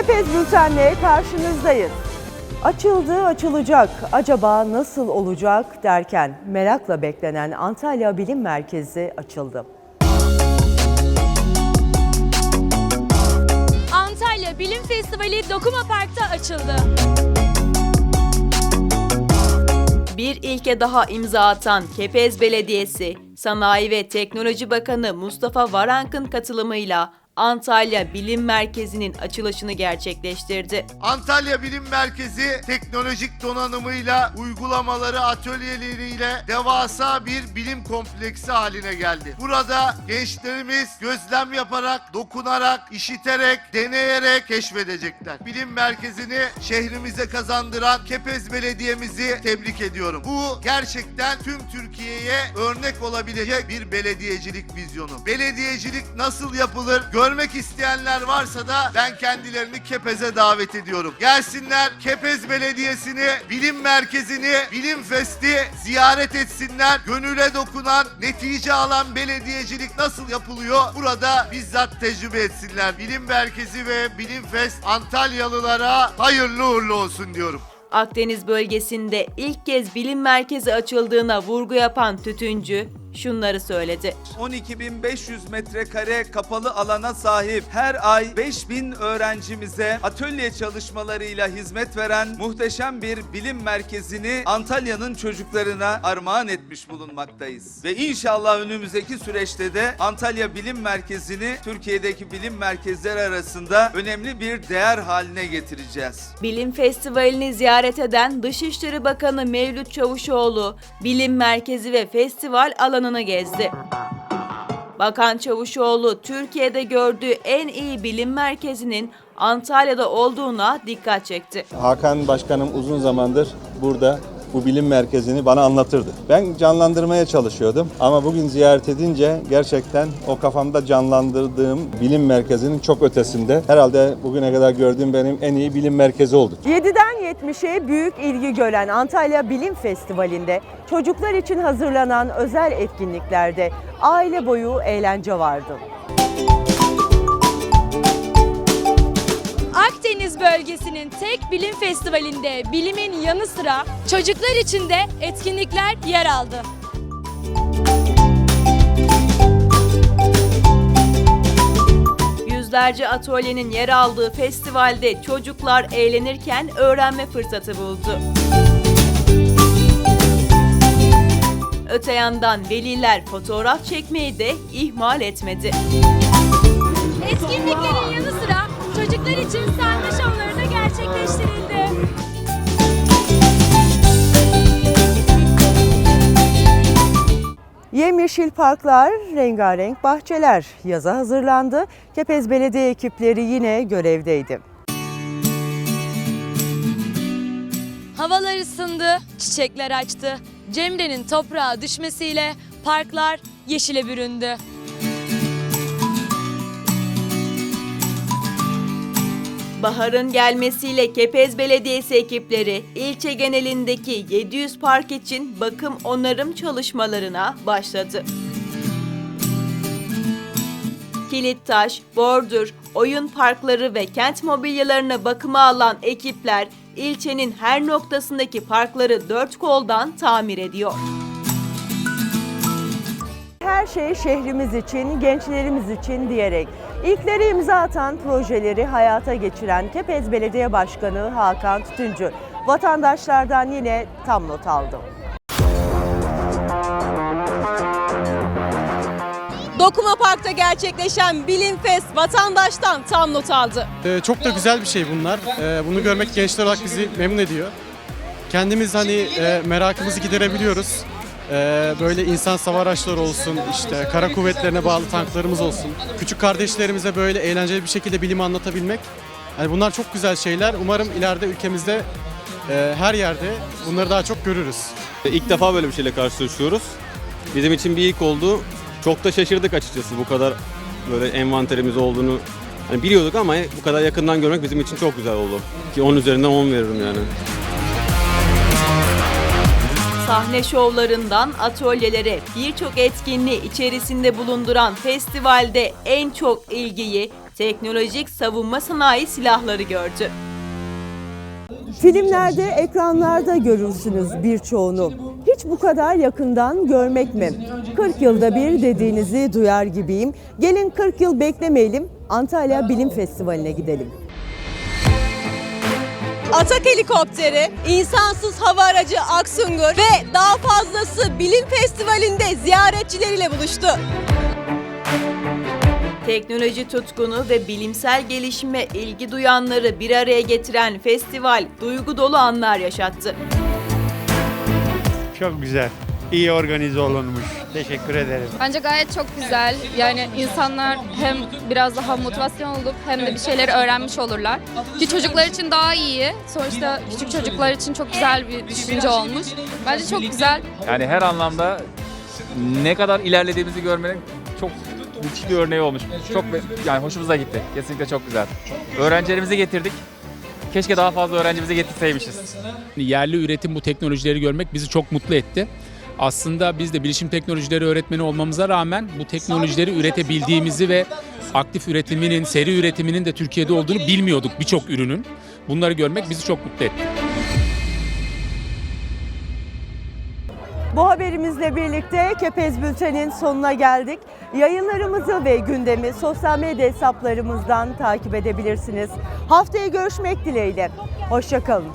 Kepez Bülten'le karşınızdayız. Açıldı, açılacak. Acaba nasıl olacak derken merakla beklenen Antalya Bilim Merkezi açıldı. Antalya Bilim Festivali Dokuma Park'ta açıldı. Bir ilke daha imza atan Kepez Belediyesi, Sanayi ve Teknoloji Bakanı Mustafa Varank'ın katılımıyla Antalya Bilim Merkezi'nin açılışını gerçekleştirdi. Antalya Bilim Merkezi teknolojik donanımıyla, uygulamaları atölyeleriyle devasa bir bilim kompleksi haline geldi. Burada gençlerimiz gözlem yaparak, dokunarak, işiterek, deneyerek keşfedecekler. Bilim Merkezi'ni şehrimize kazandıran Kepez Belediye'mizi tebrik ediyorum. Bu gerçekten tüm Türkiye'ye örnek olabilecek bir belediyecilik vizyonu. Belediyecilik nasıl yapılır? Görmek isteyenler varsa da ben kendilerini Kepez'e davet ediyorum. Gelsinler Kepez Belediyesi'ni, bilim merkezini, bilim festi ziyaret etsinler. Gönüle dokunan, netice alan belediyecilik nasıl yapılıyor? Burada bizzat tecrübe etsinler. Bilim merkezi ve bilim fest Antalyalılara hayırlı uğurlu olsun diyorum. Akdeniz bölgesinde ilk kez bilim merkezi açıldığına vurgu yapan tütüncü şunları söyledi. 12.500 metrekare kapalı alana sahip her ay 5000 öğrencimize atölye çalışmalarıyla hizmet veren muhteşem bir bilim merkezini Antalya'nın çocuklarına armağan etmiş bulunmaktayız. Ve inşallah önümüzdeki süreçte de Antalya Bilim Merkezi'ni Türkiye'deki bilim merkezleri arasında önemli bir değer haline getireceğiz. Bilim Festivali'ni ziyaret eden Dışişleri Bakanı Mevlüt Çavuşoğlu, bilim merkezi ve festival alanını gezdi. Bakan Çavuşoğlu, Türkiye'de gördüğü en iyi bilim merkezinin Antalya'da olduğuna dikkat çekti. Hakan Başkanım uzun zamandır burada bu bilim merkezini bana anlatırdı. Ben canlandırmaya çalışıyordum ama bugün ziyaret edince gerçekten o kafamda canlandırdığım bilim merkezinin çok ötesinde. Herhalde bugüne kadar gördüğüm benim en iyi bilim merkezi oldu. 7'den 70'e büyük ilgi gören Antalya Bilim Festivali'nde çocuklar için hazırlanan özel etkinliklerde aile boyu eğlence vardı. Akdeniz bölgesinin tek bilim festivalinde bilimin yanı sıra çocuklar için de etkinlikler yer aldı. Yüzlerce atölyenin yer aldığı festivalde çocuklar eğlenirken öğrenme fırsatı buldu. Öte yandan veliler fotoğraf çekmeyi de ihmal etmedi. Etkinliklerin yanı sıra çocuklar için sahne şovları da gerçekleştirildi. Yemyeşil parklar, rengarenk bahçeler yaza hazırlandı. Kepez Belediye ekipleri yine görevdeydi. Havalar ısındı, çiçekler açtı. Cemre'nin toprağa düşmesiyle parklar yeşile büründü. Baharın gelmesiyle Kepez Belediyesi ekipleri ilçe genelindeki 700 park için bakım onarım çalışmalarına başladı. Kilittaş, Bordür, oyun parkları ve kent mobilyalarına bakıma alan ekipler ilçenin her noktasındaki parkları dört koldan tamir ediyor. Her şey şehrimiz için, gençlerimiz için diyerek ilkleri imza atan projeleri hayata geçiren Kepez Belediye Başkanı Hakan Tütüncü vatandaşlardan yine tam not aldı. Dokuma Park'ta gerçekleşen Bilim Fest vatandaştan tam not aldı. Ee, çok da güzel bir şey bunlar. Ee, bunu görmek gençler olarak bizi memnun ediyor. Kendimiz hani e, merakımızı giderebiliyoruz. Ee, böyle insan sava araçları olsun, işte kara kuvvetlerine bağlı tanklarımız olsun. Küçük kardeşlerimize böyle eğlenceli bir şekilde bilimi anlatabilmek. Yani bunlar çok güzel şeyler. Umarım ileride ülkemizde e, her yerde bunları daha çok görürüz. İlk defa böyle bir şeyle karşılaşıyoruz. Bizim için bir ilk oldu. Çok da şaşırdık açıkçası bu kadar böyle envanterimiz olduğunu hani biliyorduk ama bu kadar yakından görmek bizim için çok güzel oldu. Ki 10 üzerinden 10 veririm yani. Sahne şovlarından atölyelere birçok etkinliği içerisinde bulunduran festivalde en çok ilgiyi teknolojik savunma sanayi silahları gördü. Filmlerde, ekranlarda görürsünüz birçoğunu. Hiç bu kadar yakından görmek mi? 40 yılda bir dediğinizi duyar gibiyim. Gelin 40 yıl beklemeyelim, Antalya Bilim Festivali'ne gidelim. Atak helikopteri, insansız hava aracı Aksungur ve daha fazlası bilim festivalinde ziyaretçileriyle buluştu. Teknoloji tutkunu ve bilimsel gelişime ilgi duyanları bir araya getiren festival duygu dolu anlar yaşattı. Çok güzel. İyi organize olunmuş. Teşekkür ederim. Bence gayet çok güzel. Yani insanlar hem biraz daha motivasyon olup hem de bir şeyleri öğrenmiş olurlar. Ki çocuklar için daha iyi. Sonuçta küçük çocuklar için çok güzel bir düşünce olmuş. Bence çok güzel. Yani her anlamda ne kadar ilerlediğimizi görmenin çok müthiş bir örneği olmuş. Çok yani hoşumuza gitti. Kesinlikle çok güzel. Öğrencilerimizi getirdik. Keşke daha fazla öğrencimizi getirseymişiz. Yerli üretim bu teknolojileri görmek bizi çok mutlu etti. Aslında biz de bilişim teknolojileri öğretmeni olmamıza rağmen bu teknolojileri üretebildiğimizi ve aktif üretiminin, seri üretiminin de Türkiye'de olduğunu bilmiyorduk birçok ürünün. Bunları görmek bizi çok mutlu etti. Bu haberimizle birlikte Kepez Bülten'in sonuna geldik. Yayınlarımızı ve gündemi sosyal medya hesaplarımızdan takip edebilirsiniz. Haftaya görüşmek dileğiyle. Hoşçakalın.